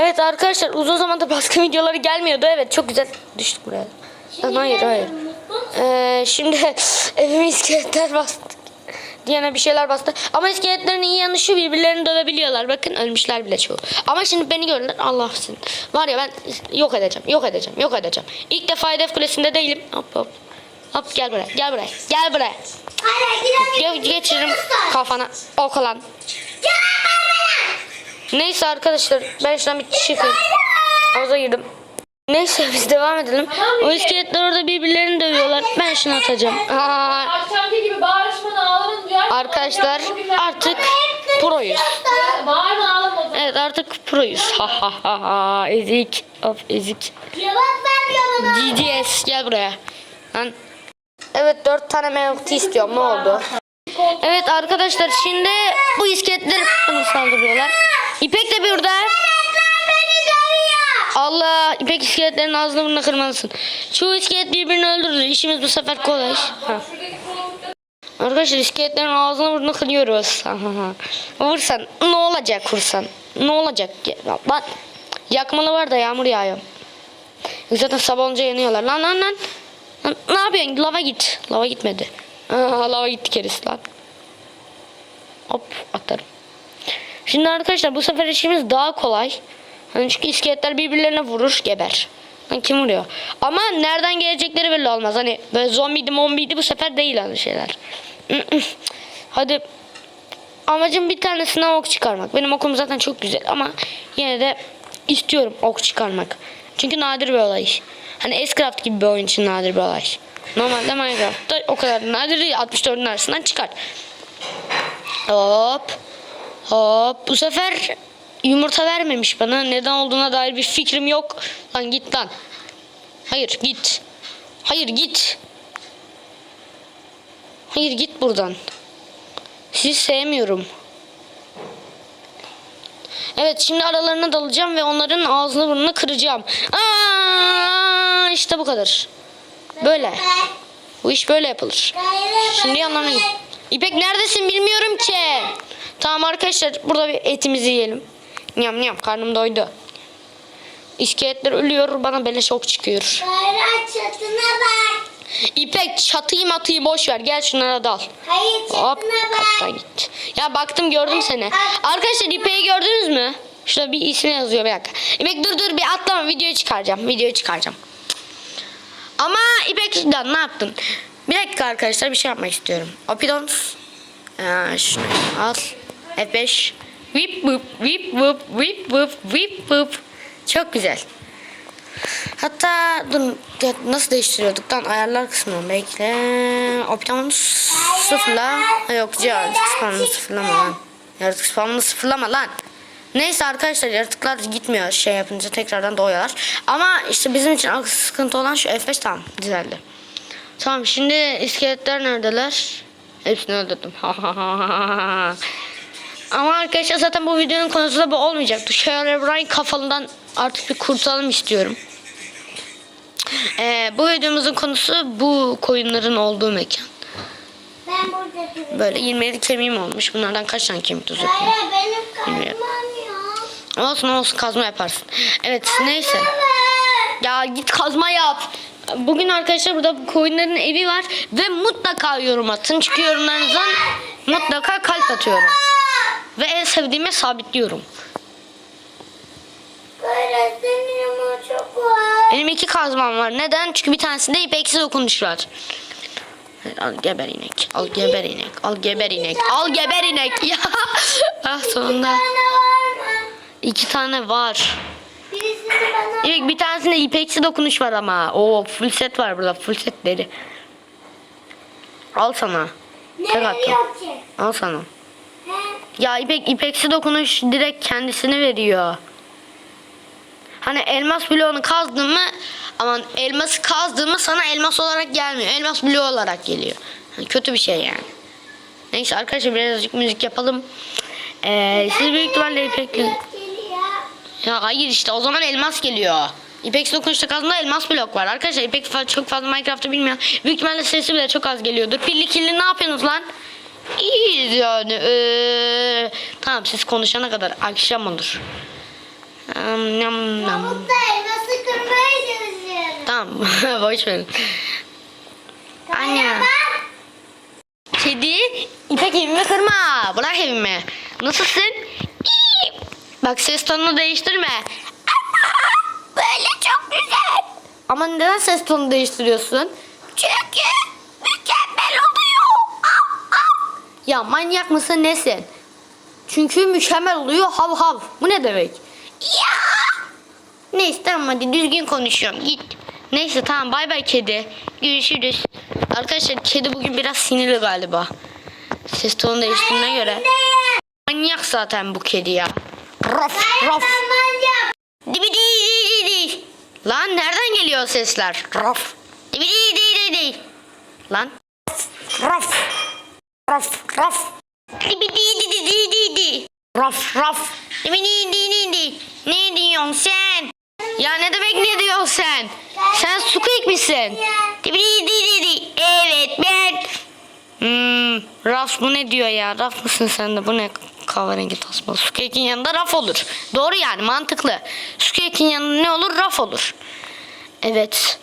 Evet arkadaşlar uzun zamandır baskın videoları gelmiyordu. Evet çok güzel düştük buraya. Lan hayır hayır. Ee, şimdi evime iskeletler bastı. Diyana bir şeyler bastı. Ama iskeletlerin iyi yanı şu birbirlerini dövebiliyorlar. Bakın ölmüşler bile çoğu. Ama şimdi beni gördüler. Allah'sın. Var ya ben yok edeceğim. Yok edeceğim. Yok edeceğim. İlk defa hedef kulesinde değilim. Hop hop. Hop gel buraya. Gel buraya. Gel buraya. Hayır Ge geçiririm kafana. Ok olan. Neyse arkadaşlar ben şuradan bir çıkayım. Havuza girdim. Neyse biz devam edelim. O iskeletler orada birbirlerini dövüyorlar. Ben şunu atacağım. Aa, Akşamki gibi bağırışmanın ağlamanın duyar. arkadaşlar artık proyuz. Bağırma ağlama. Evet artık proyuz. Ha ha ha ha. Ezik. Of ezik. GDS gel buraya. Lan. Evet dört tane mevki istiyorum. Ne oldu? Evet arkadaşlar şimdi bu iskeletler bana saldırıyorlar. İpek de burada. Allah İpek iskeletlerin ağzını burnuna kırmalısın. Çoğu iskelet birbirini öldürdü. İşimiz bu sefer kolay. Ha. Arkadaşlar iskeletlerin ağzını burnunu kırıyoruz. Vursan ne olacak vursan? Ne olacak? Lan yakmalı var da yağmur yağıyor. Zaten sabah olunca yanıyorlar. Lan lan lan. Lan, ne yapıyorsun? Lava git. Lava gitmedi. Aa, lava gitti kerisi lan. Hop atarım. Şimdi arkadaşlar bu sefer işimiz daha kolay. Hani çünkü iskeletler birbirlerine vurur geber. Lan kim vuruyor? Ama nereden gelecekleri belli olmaz. Hani böyle zombiydi mombiydi bu sefer değil hani şeyler. Hadi amacım bir tane sınav ok çıkarmak. Benim okum zaten çok güzel ama yine de istiyorum ok çıkarmak. Çünkü nadir bir olay. Hani Escraft gibi bir oyun için nadir bir olay. Normalde Minecraft'ta o kadar nadir değil. 64'ün arasından çıkar. Hop. Hop. Bu sefer yumurta vermemiş bana. Neden olduğuna dair bir fikrim yok. Lan git lan. Hayır git. Hayır git. Hayır git buradan. Sizi sevmiyorum. Evet şimdi aralarına dalacağım ve onların ağzını burnunu kıracağım. Aa, işte bu kadar. Böyle. Bu iş böyle yapılır. Şimdi yanlarına git. İpek neredesin bilmiyorum ki. Tamam arkadaşlar burada bir etimizi yiyelim. Nyam nyam karnım doydu. İskeletler ölüyor bana beleş ok çıkıyor. Bayrak çatına bak. İpek çatıyı matıyı boş ver gel şunlara dal. Hayır Hop çatına kaptan bak. git. Ya baktım gördüm seni. Arkadaşlar İpek'i gördünüz mü? Şurada bir ismi yazıyor bir dakika. İpek dur dur bir atlama videoyu çıkaracağım. Videoyu çıkaracağım. Ama İpek şuradan ne yaptın? Bir dakika arkadaşlar bir şey yapmak istiyorum. Opidons. Ee, şunu al. F5. Whip whip whip whip whip whip whip whip. Çok güzel. Hatta dur nasıl değiştiriyorduk lan ayarlar kısmını bekle. Optimum sıfırla. Yok yaratık spamını sıfırlama lan. Yaratık spamını sıfırlama lan. Neyse arkadaşlar yaratıklar gitmiyor şey yapınca tekrardan doğuyorlar. Ama işte bizim için sıkıntı olan şu F5 tamam düzeldi. Tamam şimdi iskeletler neredeler? Hepsini öldürdüm. Ama arkadaşlar zaten bu videonun konusu da bu olmayacaktı. Herobrine kafalından artık bir kurtulalım istiyorum. Ee, bu videomuzun konusu bu koyunların olduğu mekan. Ben burada duruyorum. Böyle 27 kemiğim olmuş. Bunlardan kaç tane kemik yapayım? Hayır benim kalmam yok. Olsun olsun kazma yaparsın. Evet neyse. Evet. Ya git kazma yap. Bugün arkadaşlar burada koyunların evi var. Ve mutlaka yorum atın. Çünkü yorumlarınızdan mutlaka kalp atıyorum. Sevdiğime sabitliyorum. Benim iki kazmam var. Neden? Çünkü bir tanesinde ipeksi dokunuş var. Al geber inek. Al geber inek. Al geber inek. Al geber inek. Ya. ah sonunda. İki tane var. İlk bir tanesinde ipeksi dokunuş var ama. Oo full set var burada. Full set deri. Al sana. Tek attım. Al sana. Ya İpek ipeksi dokunuş direkt kendisini veriyor. Hani elmas bloğunu kazdın mı aman elması kazdın mı sana elmas olarak gelmiyor. Elmas bloğu olarak geliyor. Hani kötü bir şey yani. Neyse arkadaşlar birazcık müzik yapalım. Ee, siz büyük ihtimalle İpek... Ya hayır işte o zaman elmas geliyor. İpek dokunuşta kazında elmas blok var. Arkadaşlar İpek çok fazla Minecraft'ı bilmiyor. Büyük ihtimalle sesi bile çok az geliyordur. Pilli killi ne yapıyorsunuz lan? İyiyiz yani. Ee, tamam siz konuşana kadar akşam olur. Am, nam, nam. Pamukta elması kırmaya çalışıyorum. Tamam boş verin. Anne. Kedi İpek evimi kırma. Bırak evimi. Nasılsın? İyi. Bak ses tonunu değiştirme. Böyle çok güzel. Ama neden ses tonunu değiştiriyorsun? Çünkü mükemmel oluyor. Ya manyak mısın nesin? Çünkü mükemmel oluyor hav hav. Bu ne demek? Ya. Neyse tamam hadi düzgün konuşuyorum git. Neyse tamam bay bay kedi. Görüşürüz. Arkadaşlar kedi bugün biraz sinirli galiba. Ses tonu değiştiğine göre. Manyak zaten bu kedi ya. Raf raf. Dibi di di di. Lan nereden geliyor sesler? Raf. Dibi di di di di. Lan. Raf. Raf raf. Dibi di di di di di di. Raf raf. Ne diyorsun sen? Ya ne demek ne diyorsun sen? Sen misin? Di di di. Evet ben. Hmm, Raf bu ne diyor ya? Raf mısın sen de? Bu ne kahverengi tasma? Squeak'in yanında raf olur. Doğru yani mantıklı. Squeak'in yanında ne olur? Raf olur. Evet.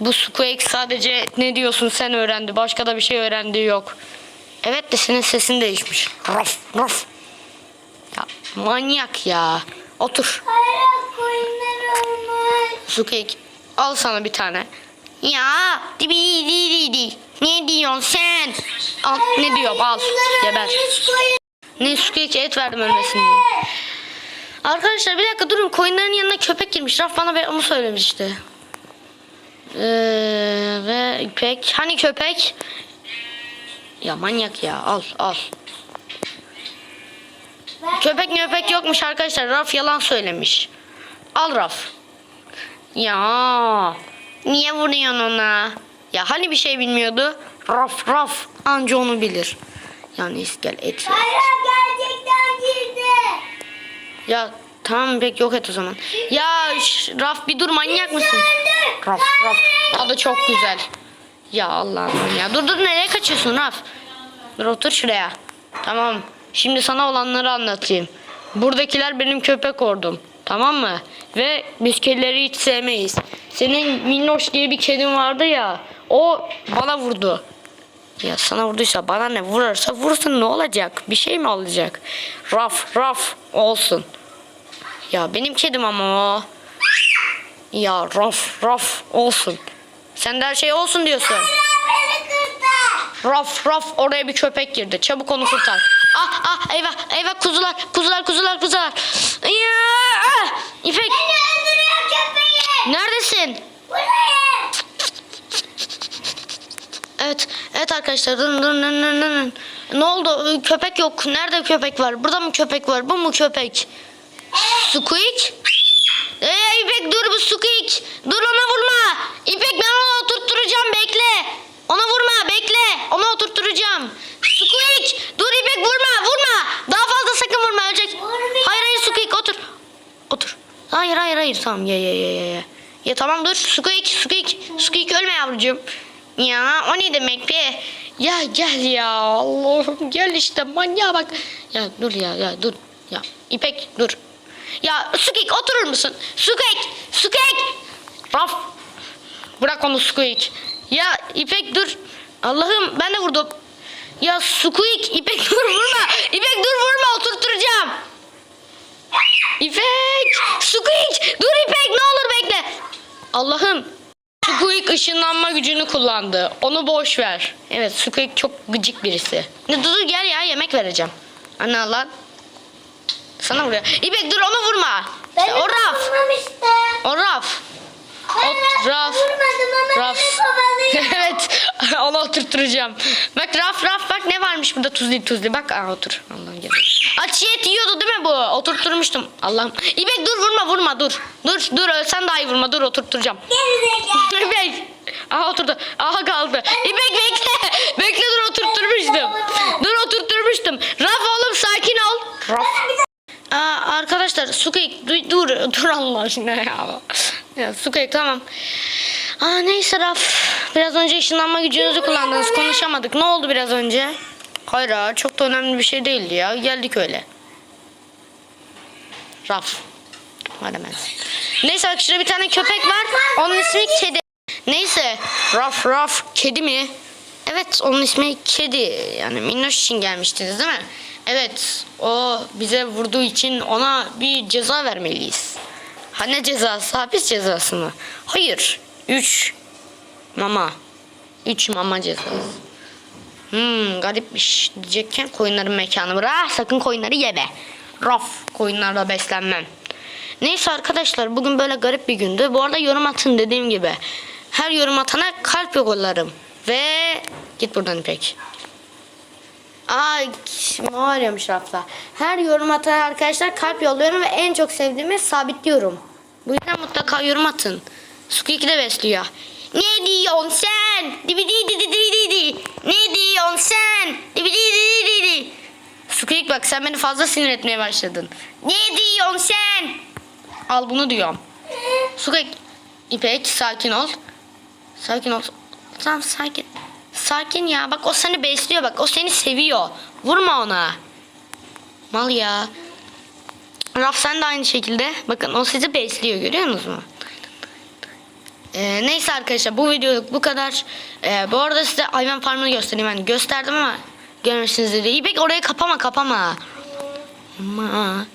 Bu Squeak sadece ne diyorsun sen öğrendi. Başka da bir şey öğrendiği yok. Evet de senin sesin değişmiş. Raf raf. Ya manyak ya. Otur. Hayır koyunlar olmuş. Al sana bir tane. Ya dibi di di di. Ne diyorsun sen? Al ne diyorum al. Geber. Ne Squeak et verdim ölmesin diye. Arkadaşlar bir dakika durun koyunların yanına köpek girmiş. Raf bana onu söylemişti. Ee, ve İpek. Hani köpek? Ya manyak ya al al. Köpek köpek yokmuş arkadaşlar. Raf yalan söylemiş. Al Raf. Ya niye vuruyorsun ona? Ya hani bir şey bilmiyordu? Raf raf anca onu bilir. Yani iskel et. Hayır gerçekten girdi. Ya tamam pek yok et o zaman. Ya Raf bir dur manyak mısın? Raf Raf tadı çok güzel. Ya Allah'ım ya. Dur dur nereye kaçıyorsun Raf? Dur otur şuraya. Tamam. Şimdi sana olanları anlatayım. Buradakiler benim köpek ordum. Tamam mı? Ve biz kedileri hiç sevmeyiz. Senin Minnoş diye bir kedin vardı ya. O bana vurdu. Ya sana vurduysa bana ne vurursa vursun ne olacak? Bir şey mi olacak? Raf raf olsun. Ya benim kedim ama o. Ya raf raf olsun. Sen de her şey olsun diyorsun. Raf raf oraya bir köpek girdi. Çabuk onu kurtar. Ah ah eyvah eyvah kuzular kuzular kuzular kuzular. Ya! İpek Beni öldürüyor köpeği. neredesin? Buraya. Evet evet arkadaşlar dın dın dın dın dın. Ne oldu? Köpek yok. Nerede köpek var? Burada mı köpek var? Bu mu köpek? Squeak? Ee, İpek dur bu Squeak. Dur ona vurma. İpek ben onu oturtturacağım bekle. Ona vurma bekle. Onu oturtturacağım. Squeak dur İpek vurma vurma. Daha fazla sakın vurma ölecek. Vurmayacağım. Hayır hayır Squeak otur. Otur. Hayır tamam ye ye ye, ye. Ya tamam dur Squeak Squeak. Squeak ölme yavrucuğum. Ya o ne demek be? Ya gel ya Allah'ım gel işte manyağa bak. Ya dur ya ya dur. Ya İpek dur. Ya Squeak oturur musun? Squeak! Squeak! Raf! Bırak onu Squeak. Ya İpek dur. Allah'ım ben de vurdum. Ya Squeak İpek dur vurma. İpek dur vurma oturtturacağım. İpek! Squeak! Dur İpek ne olur bekle. Allah'ım. Squeak ışınlanma gücünü kullandı. Onu boş ver. Evet Squeak çok gıcık birisi. Ne dur gel ya yemek vereceğim. Ana lan. Sana vuruyor. İpek dur onu vurma. O raf. vurmamıştı. O raf. Ben O raf. Raf. evet. Onu oturtturacağım. Bak raf raf bak ne varmış burada tuzlu tuzlu. Bak aa otur. Allah'ım gel. Aç et yiyordu değil mi bu? Oturtturmuştum. Allah'ım. İpek dur vurma vurma dur. Dur dur ölsen daha iyi vurma dur oturtturacağım. İpek. Aha oturdu. Aha kaldı. İpek bekle. Bekle dur oturtturmuştum. Dur oturtturmuştum. Raf oğlum sakin ol. Raf. Aa, arkadaşlar dur, dur dur Allah aşkına ya. Ya Sukeyk tamam. Aa neyse Raf. Biraz önce ışınlanma gücünüzü kullandınız. Konuşamadık. Ne oldu biraz önce? Hayır ha, çok da önemli bir şey değildi ya. Geldik öyle. Raf. Veremez. Neyse bak şurada bir tane köpek var. Onun ismi kedi. Neyse. Raf raf. Kedi mi? Evet onun ismi kedi. Yani minnoş için gelmiştiniz değil mi? Evet. O bize vurduğu için ona bir ceza vermeliyiz. Ha cezası? Hapis cezası mı? Hayır. Üç. Mama. Üç mama cezası. Hmm garipmiş diyecekken koyunların mekanı bırak sakın koyunları yeme. Raf koyunlarla beslenmem. Neyse arkadaşlar bugün böyle garip bir gündü. Bu arada yorum atın dediğim gibi. Her yorum atana kalp yollarım. Ve git buradan İpek. Ne arıyormuş rafta. Her yorum atan arkadaşlar kalp yolluyorum ve en çok sevdiğimi sabitliyorum. Bu yüzden mutlaka yorum atın. Squeak'i de besliyor. Ne diyorsun sen? Dibi di di di di di di. Ne diyorsun sen? Dibi di di di di di. Squeak bak sen beni fazla sinir etmeye başladın. Ne diyorsun sen? Al bunu diyorum. Squeak. İpek sakin ol. Sakin ol. Tamam sakin. Sakin ya. Bak o seni besliyor bak. O seni seviyor. Vurma ona. Mal ya. Raf sen de aynı şekilde. Bakın o sizi besliyor görüyor musunuz? Ee, neyse arkadaşlar bu videoluk bu kadar. Ee, bu arada size hayvan farmını göstereyim. Yani gösterdim ama görmüşsünüzdür diye. İpek orayı kapama kapama. Ama.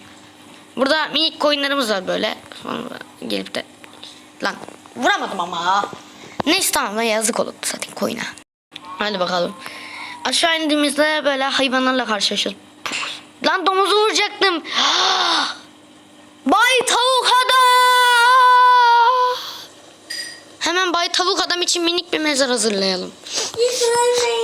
Burada minik koyunlarımız var böyle. Sonra gelip de lan vuramadım ama. Neyse tamam lan yazık oldu zaten koyuna. Hadi bakalım. Aşağı indiğimizde böyle hayvanlarla karşılaşıyoruz. Lan domuzu vuracaktım. Bay tavuk adam. Hemen Bay Tavuk Adam için minik bir mezar hazırlayalım.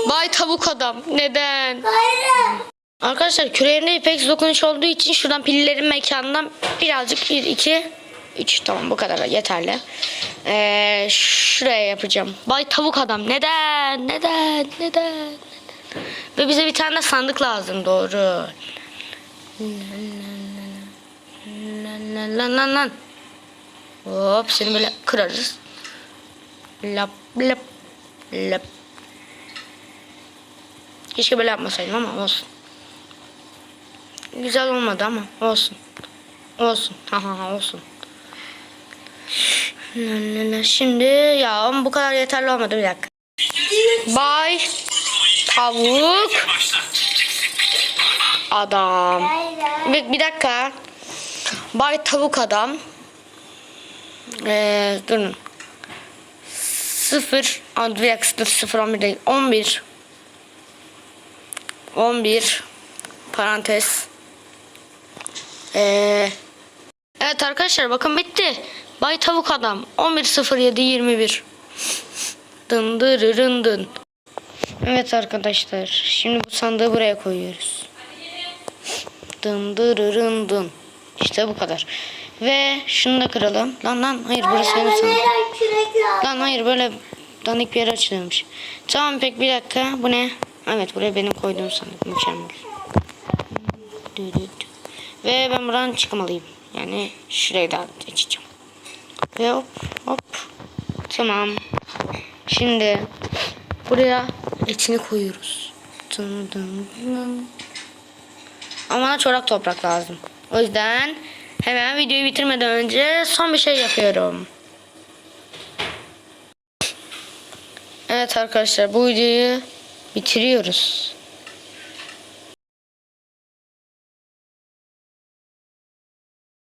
Bay Tavuk Adam. Neden? Hayır. Arkadaşlar küreğimde ipex dokunuş olduğu için şuradan pillerin mekanından birazcık 1, 2, 3 tamam bu kadar yeterli. Ee, şuraya yapacağım. Bay Tavuk Adam. Neden? Neden? Neden? Ve bize bir tane sandık lazım doğru. Lan lan lan lan. Hop seni böyle kırarız. Lap lap lap. Keşke böyle yapmasaydım ama olsun. Güzel olmadı ama olsun. Olsun. Ha ha ha olsun. Şimdi ya bu kadar yeterli olmadı bir dakika. Bay tavuk adam. Bir, bir dakika. Bay tavuk adam. Ee, durun. Sıfır. Aa, bir dakika dur sıfır on bir değil. On bir. On bir. Parantez. Ee, evet arkadaşlar bakın bitti. Bay tavuk adam 11.07.21 Dın dırırın dın. Evet arkadaşlar şimdi bu sandığı buraya koyuyoruz. Dın dırırın dın. İşte bu kadar. Ve şunu da kıralım. Lan lan hayır burası benim lazım. Lan hayır böyle danik bir yer açılıyormuş. Tamam pek bir dakika bu ne? Evet buraya benim koyduğum sandık mükemmel. Ve ben buradan çıkmalıyım. Yani şurayı da açacağım. Ve hop hop. Tamam. Şimdi buraya etini koyuyoruz. Dın dın dın. Ama çorak toprak lazım. O yüzden hemen videoyu bitirmeden önce son bir şey yapıyorum. Evet arkadaşlar bu videoyu bitiriyoruz.